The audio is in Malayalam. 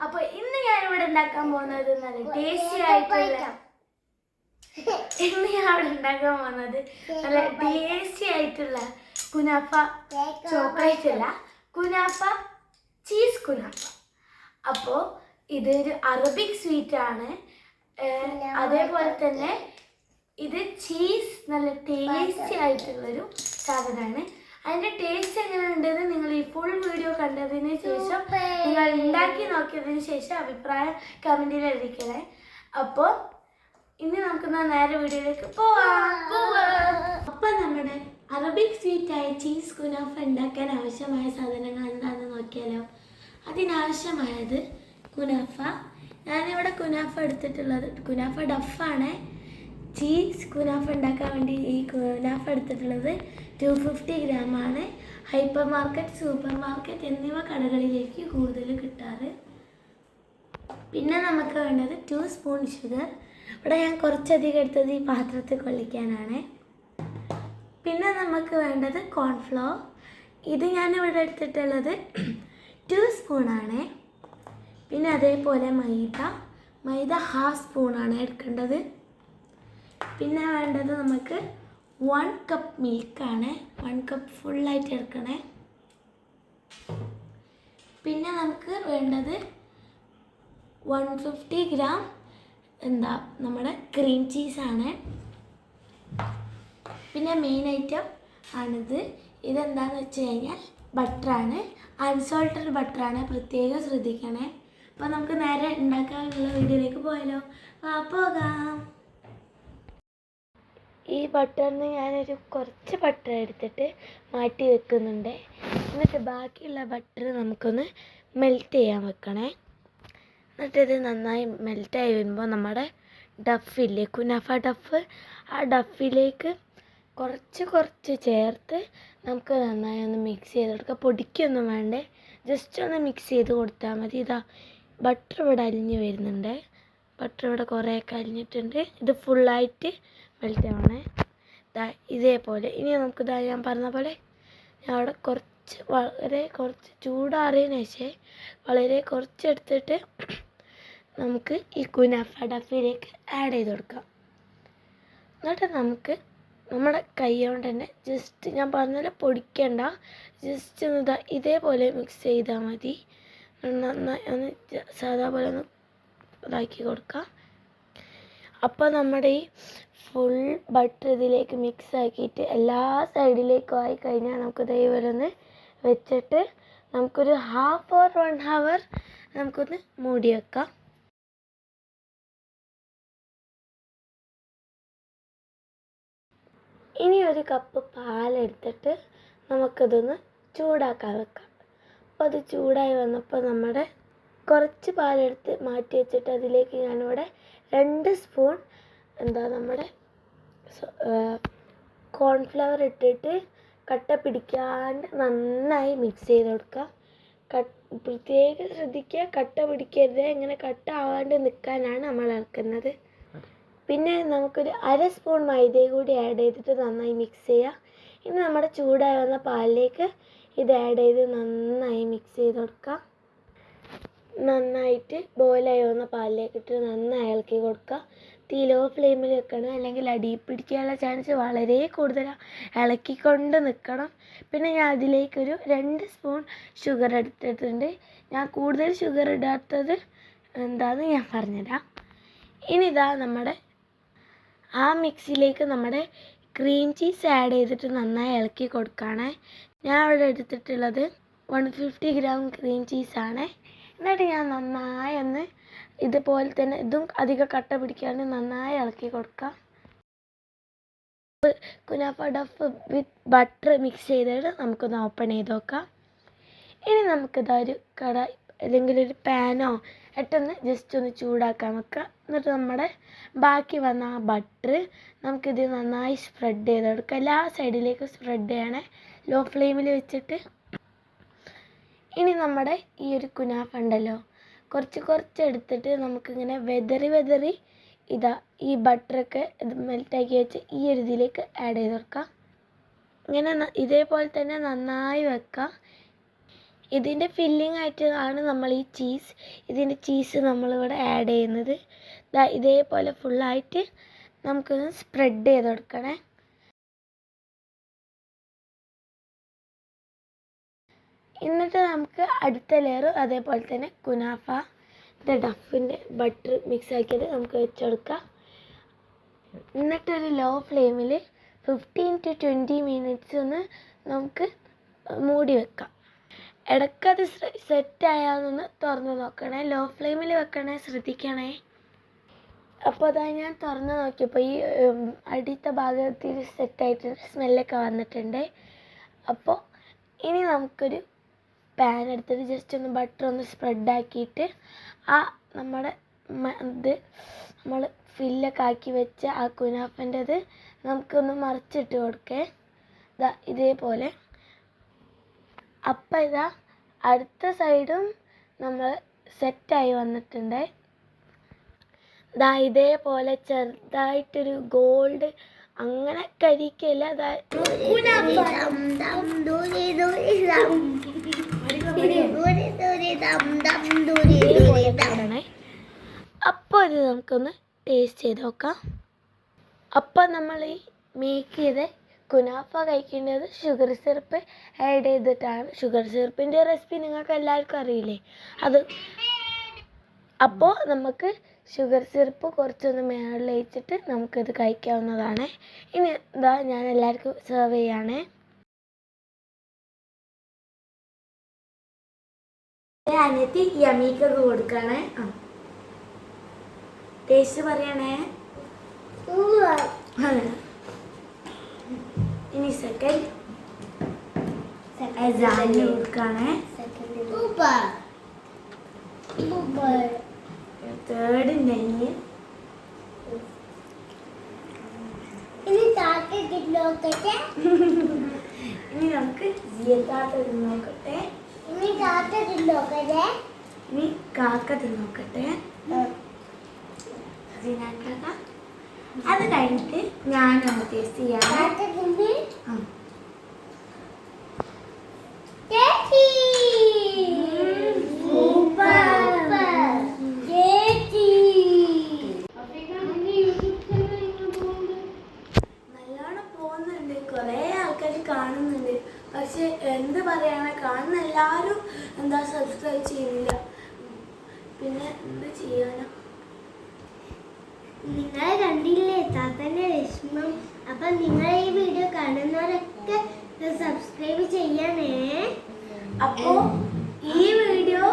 അപ്പൊ ഇന്ന് ഞാൻ ഇവിടെ ഉണ്ടാക്കാൻ പോകുന്നത് നല്ല ടേസ്റ്റി ആയിട്ടുള്ള ഇന്ന് ഞാൻ ഇവിടെ ഉണ്ടാക്കാൻ പോകുന്നത് നല്ല ടേസ്റ്റി ആയിട്ടുള്ള കുനാഫ ചോക്ലേറ്റ് അല്ല കുനാഫ ചീസ് കുനാഫ. അപ്പോൾ ഇതൊരു അറബിക് സ്വീറ്റ് ആണ്. അതേപോലെ തന്നെ ഇത് ചീസ് നല്ല ടേസ്റ്റി ആയിട്ടുള്ളൊരു സാധനമാണ്. അതിന്റെ ടേസ്റ്റ് എങ്ങനെയുണ്ടെന്ന് നിങ്ങൾ ഈ ഫുൾ വീഡിയോ കണ്ടതിന് ശേഷം നിങ്ങൾ ഉണ്ടാക്കി നോക്കിയതിന് ശേഷം അഭിപ്രായം കമന്റിൽ എഴുതിക്കണേ അപ്പോൾ ഇനി നമുക്ക് നേരെ വീഡിയോയിലേക്ക് പോവാം. പോവാം. അപ്പം നമ്മുടെ അറബിക് സ്വീറ്റ് ആയ ചീസ് കുനാഫ ഉണ്ടാക്കാൻ ആവശ്യമായ സാധനങ്ങൾ എന്താണെന്ന് നോക്കിയാലോ? അതിനാവശ്യമായത് കുനാഫ. ഞാനിവിടെ കുനാഫ എടുത്തിട്ടുള്ളത് കുനാഫ ഡഫാണ്. ചീസ് കുനാഫ ഉണ്ടാക്കാൻ വേണ്ടി ഈ കുനാഫ എടുത്തിട്ടുള്ളത് ടു ഫിഫ്റ്റി ഗ്രാമാണ് ഹൈപ്പർ മാർക്കറ്റ് സൂപ്പർ മാർക്കറ്റ് എന്നിവ കടകളിലേക്ക് കൂടുതൽ കിട്ടാറ്. പിന്നെ നമുക്ക് വേണ്ടത് ടു സ്പൂൺ ഷുഗർ ഇവിടെ ഞാൻ കുറച്ചധികം എടുത്തത് ഈ പാത്രത്തിൽ കൊള്ളിക്കാനാണ്. പിന്നെ നമുക്ക് വേണ്ടത് കോൺഫ്ലോർ ഇത് ഞാൻ ഇവിടെ എടുത്തിട്ടുള്ളത് ടു സ്പൂണാണ് പിന്നെ അതേപോലെ മൈദ. മൈദ ഹാഫ് സ്പൂണാണ് എടുക്കേണ്ടത്. പിന്നെ വേണ്ടത് നമുക്ക് വൺ കപ്പ് മിൽക്കാണ് വൺ കപ്പ് ഫുള്ളായിട്ട് എടുക്കണേ. പിന്നെ നമുക്ക് വേണ്ടത് വൺ ഫിഫ്റ്റി ഗ്രാം എന്താ നമ്മുടെ ക്രീം ചീസാണ് പിന്നെ മെയിൻ ഐറ്റം ആണിത്. ഇതെന്താണെന്ന് വെച്ച് കഴിഞ്ഞാൽ ബട്ടറാണ് അൺസോൾട്ടഡ് ബട്ടറാണ് പ്രത്യേകം ശ്രദ്ധിക്കണേ. അപ്പോൾ നമുക്ക് നേരെ ഉണ്ടാക്കാനുള്ള വീഡിയോയിലേക്ക് പോയാലോ? പോകാം. ഈ ബട്ടറിന് ഞാനൊരു കുറച്ച് ബട്ടർ എടുത്തിട്ട് മാറ്റി വെക്കുന്നുണ്ട്. എന്നിട്ട് ബാക്കിയുള്ള ബട്ടർ നമുക്കൊന്ന് മെൽറ്റ് ചെയ്യാൻ വെക്കണേ. എന്നിട്ടിത് നന്നായി മെൽറ്റായി വരുമ്പോൾ നമ്മുടെ ഡഫില്ലേ കുനാഫ ഡഫ് ആ ഡഫിലേക്ക് കുറച്ച് കുറച്ച് ചേർത്ത് നമുക്ക് നന്നായി ഒന്ന് മിക്സ് ചെയ്ത് കൊടുക്കുക പൊടിക്കൊന്നും വേണ്ടേ ജസ്റ്റ് ഒന്ന് മിക്സ് ചെയ്ത് കൊടുത്താൽ മതി. ഇതാ ബട്ടർ ഇവിടെ അലിഞ്ഞ് വരുന്നുണ്ട്. ബട്ടർ ഇവിടെ കുറേ കരിഞ്ഞിട്ടുണ്ട്. ഇത് ഫുള്ളായിട്ട് മെൽറ്റ് ആവണേ. ദാ ഇതേപോലെ. ഇനി നമുക്ക് ഇതാ ഞാൻ പറഞ്ഞ പോലെ ഞാൻ അവിടെ കുറച്ച് വളരെ കുറച്ച് ചൂടാറിയതിന് ശേഷം വളരെ കുറച്ച് എടുത്തിട്ട് നമുക്ക് ഈ കുനാഫ ഡഫിലേക്ക് ആഡ് ചെയ്ത് കൊടുക്കാം. എന്നിട്ട് നമുക്ക് നമ്മുടെ കൈ കൊണ്ട് തന്നെ ജസ്റ്റ് ഞാൻ പറഞ്ഞ പൊടിക്കണ്ട. ജസ്റ്റ് ഒന്ന് ഇതാ ഇതേപോലെ മിക്സ് ചെയ്താൽ മതി. നന്നായി ഒന്ന് സാധാ പോലെ ഒന്ന് ഇതാക്കി കൊടുക്കുക അപ്പോൾ നമ്മുടെ ഈ ഫുൾ ബട്ടർ ഇതിലേക്ക് മിക്സ് ആക്കിയിട്ട് എല്ലാ സൈഡിലേക്കും ആയി കഴിഞ്ഞാൽ നമുക്ക് ഒന്ന് വെച്ചിട്ട് നമുക്കൊരു ഹാഫ് ഓർ വൺ ഹവർ നമുക്കൊന്ന് മൂടി വെക്കാം. ഇനി ഒരു കപ്പ് പാലെടുത്തിട്ട് നമുക്കിതൊന്ന് ചൂടാക്കാൻ വെക്കാം. അപ്പോൾ അത് ചൂടായി വന്നപ്പോൾ നമ്മുടെ കുറച്ച് പാലെടുത്ത് മാറ്റി വെച്ചിട്ട് അതിലേക്ക് ഞാനിവിടെ രണ്ട് സ്പൂൺ എന്താ നമ്മുടെ കോൺഫ്ലവർ ഇട്ടിട്ട് കട്ട പിടിക്കാണ്ട് നന്നായി മിക്സ് ചെയ്ത് കൊടുക്കുക. പ്രത്യേകം ശ്രദ്ധിക്കുക കട്ട പിടിക്കരുത്. ഇങ്ങനെ കട്ട ആവാണ്ട് നിൽക്കാനാണ് നമ്മൾ ഇളക്കുന്നത് പിന്നെ നമുക്കൊരു അര സ്പൂൺ മൈദ കൂടി ആഡ് ചെയ്തിട്ട് നന്നായി മിക്സ് ചെയ്യുക. ഇനി നമ്മുടെ ചൂടായി വന്ന പാലിലേക്ക് ഇത് ആഡ് ചെയ്ത് നന്നായി മിക്സ് ചെയ്ത് കൊടുക്കുക. നന്നായിട്ട് ബോയിലായി വന്ന പാലിലേക്ക് ഇട്ട് നന്നായി ഇളക്കി കൊടുക്കുക തീ ലോ ഫ്ലെയിമിൽ വെക്കണം. അല്ലെങ്കിൽ അടി പിടിക്കാനുള്ള ചാൻസ് വളരെ കൂടുതലാണ് ഇളക്കിക്കൊണ്ട് നിൽക്കണം പിന്നെ ഞാൻ അതിലേക്കൊരു രണ്ട് സ്പൂൺ ഷുഗർ എടുത്തിട്ടുണ്ട്. ഞാൻ കൂടുതൽ ഷുഗർ ഇടാത്തത് എന്താണെന്ന് ഞാൻ പറഞ്ഞുതരാം. ഇനി ഇതാ നമ്മുടെ ആ മിക്സിയിലേക്ക് നമ്മുടെ ക്രീം ചീസ് ആഡ് ചെയ്തിട്ട് നന്നായി ഇളക്കി കൊടുക്കുകയാണ് ഞാൻ അവിടെ എടുത്തിട്ടുള്ളത് വൺ ഫിഫ്റ്റി ഗ്രാം ക്രീം ചീസാണ് എന്നിട്ട് ഞാൻ നന്നായി ഒന്ന് ഇതുപോലെ തന്നെ ഇതും അധികം കട്ട പിടിക്കാണ്ട് നന്നായി ഇളക്കി കൊടുക്കാം. Kunafa dough with butter mix ചെയ്തിട്ട് നമുക്കൊന്ന് ഓപ്പൺ ചെയ്ത് നോക്കാം. ഇനി നമുക്കിതാ ഒരു കട അല്ലെങ്കിൽ ഒരു പാനോ ഇട്ടൊന്ന് ജസ്റ്റ് ഒന്ന് ചൂടാക്കാൻ വെക്കുക എന്നിട്ട് നമ്മുടെ ബാക്കി വന്ന ആ ബട്ടർ നമുക്കിത് നന്നായി സ്പ്രെഡ് ചെയ്ത് കൊടുക്കുക എല്ലാ സൈഡിലേക്കും സ്പ്രെഡ് ചെയ്യണേ. ലോ ഫ്ലെയിമിൽ വെച്ചിട്ട് ഇനി നമ്മുടെ ഈ ഒരു കുനാഫ ഉണ്ടല്ലോ കുറച്ച് കുറച്ച് എടുത്തിട്ട് നമുക്കിങ്ങനെ വെതറി വെതറി ഇതാ ഈ ബട്ടറൊക്കെ ഇത് മെൽറ്റാക്കി വെച്ച് ഈ ഒരു ഇതിലേക്ക് ആഡ് ചെയ്ത് കൊടുക്കാം. ഇങ്ങനെ ഇതേപോലെ തന്നെ നന്നായി വെക്കുക ഇതിന്റെ ഫില്ലിംഗ് ആയിട്ട് ആണ് നമ്മൾ ഈ ചീസ് ഇതിന്റെ ചീസ് നമ്മളിവിടെ ആഡ് ചെയ്യുന്നത്. ഇതേപോലെ ഫുള്ളായിട്ട് നമുക്കൊന്ന് സ്പ്രെഡ് ചെയ്ത് കൊടുക്കണേ. എന്നിട്ട് നമുക്ക് അടുത്ത ലെയർ അതേപോലെ തന്നെ കുനാഫ ഡഫിന്റെ ബട്ടർ മിക്സ് ആക്കിയത് നമുക്ക് വെച്ചെടുക്കാം. എന്നിട്ടൊരു ലോ ഫ്ലെയിമിൽ ഫിഫ്റ്റീൻ ടു ട്വന്റി മിനിറ്റ്സ് ഒന്ന് നമുക്ക് മൂടി വെക്കാം. ഇടയ്ക്കത് സെറ്റ് ആയാന്നൊന്ന് തുറന്ന് നോക്കണേ. ലോ ഫ്ലെയിമിൽ വെക്കണേ ശ്രദ്ധിക്കണേ. അപ്പോൾ അതാ ഞാൻ തുറന്ന് നോക്കിയപ്പോൾ ഈ അടിത്ത ഭാഗത്തിൽ സെറ്റായിട്ട് സ്മെല്ലൊക്കെ വന്നിട്ടുണ്ട്. അപ്പോൾ ഇനി നമുക്കൊരു പാൻ എടുത്തിട്ട് ജസ്റ്റ് ഒന്ന് ബട്ടർ ഒന്ന് സ്പ്രെഡ് ആക്കിയിട്ട് ആ നമ്മുടെ ഇത് നമ്മൾ ഫില്ലൊക്കെ ആക്കി വെച്ച ആ കുനാഫന്റെത് നമുക്കൊന്ന് മറിച്ചിട്ട് കൊടുക്കേ. ഇതാ ഇതേപോലെ. അപ്പം ഇതാ അടുത്ത സൈഡും നമ്മൾ സെറ്റായി വന്നിട്ടുണ്ട്. ദാ ഇതേപോലെ ചെറുതായിട്ടൊരു ഗോൾഡ് അങ്ങനെ കരിക്കല്ല അപ്പോൾ ഇത് നമുക്കൊന്ന് ടേസ്റ്റ് ചെയ്ത് നോക്കാം. അപ്പോൾ നമ്മൾ ഈ മേക്ക് ചെയ്ത കുനാഫ കഴിക്കേണ്ടത് ഷുഗർ സിറപ്പ് ആഡ് ചെയ്തിട്ടാണ്. ഷുഗർ സിറപ്പിന്റെ റെസിപ്പി നിങ്ങൾക്ക് എല്ലാവർക്കും അറിയില്ലേ? അത് അപ്പോൾ നമുക്ക് ഷുഗർ സിറപ്പ് കുറച്ചൊന്ന് മേളിൽ വെച്ചിട്ട് നമുക്കിത് കഴിക്കാവുന്നതാണ്. ഇനി ഇതാ ഞാൻ എല്ലാവർക്കും സെർവ് ചെയ്യാണ്. അനിയത്തി യമീക്കൊക്കെ കൊടുക്കണേ. ആ. ടേസ്റ്റ് പറയണേ. ഇനി സെക്കൻഡ് സെക്കൻഡ് കൊടുക്കണേ. തേർഡ് നെയ്യ് ഇനി. നമുക്ക് ജിയത്താത്ത നോക്കട്ടെ. ഇനി കാക്ക നോക്കട്ടെ കാക്ക അത് കഴിഞ്ഞിട്ട് ഞാനാണ് ടേസ്റ്റ് ചെയ്യാം. സബ്സ്ക്രൈബ് ചെയ്യുന്നില്ല. പിന്നെ എന്ത് ചെയ്യാനാ? നിങ്ങൾ കണ്ടില്ലേ? താത്തന്റെ വിഷമം. അപ്പൊ നിങ്ങൾ ഈ വീഡിയോ കാണുന്നവരൊക്കെ സബ്സ്ക്രൈബ് ചെയ്യണേ അപ്പോൾ ഈ വീഡിയോ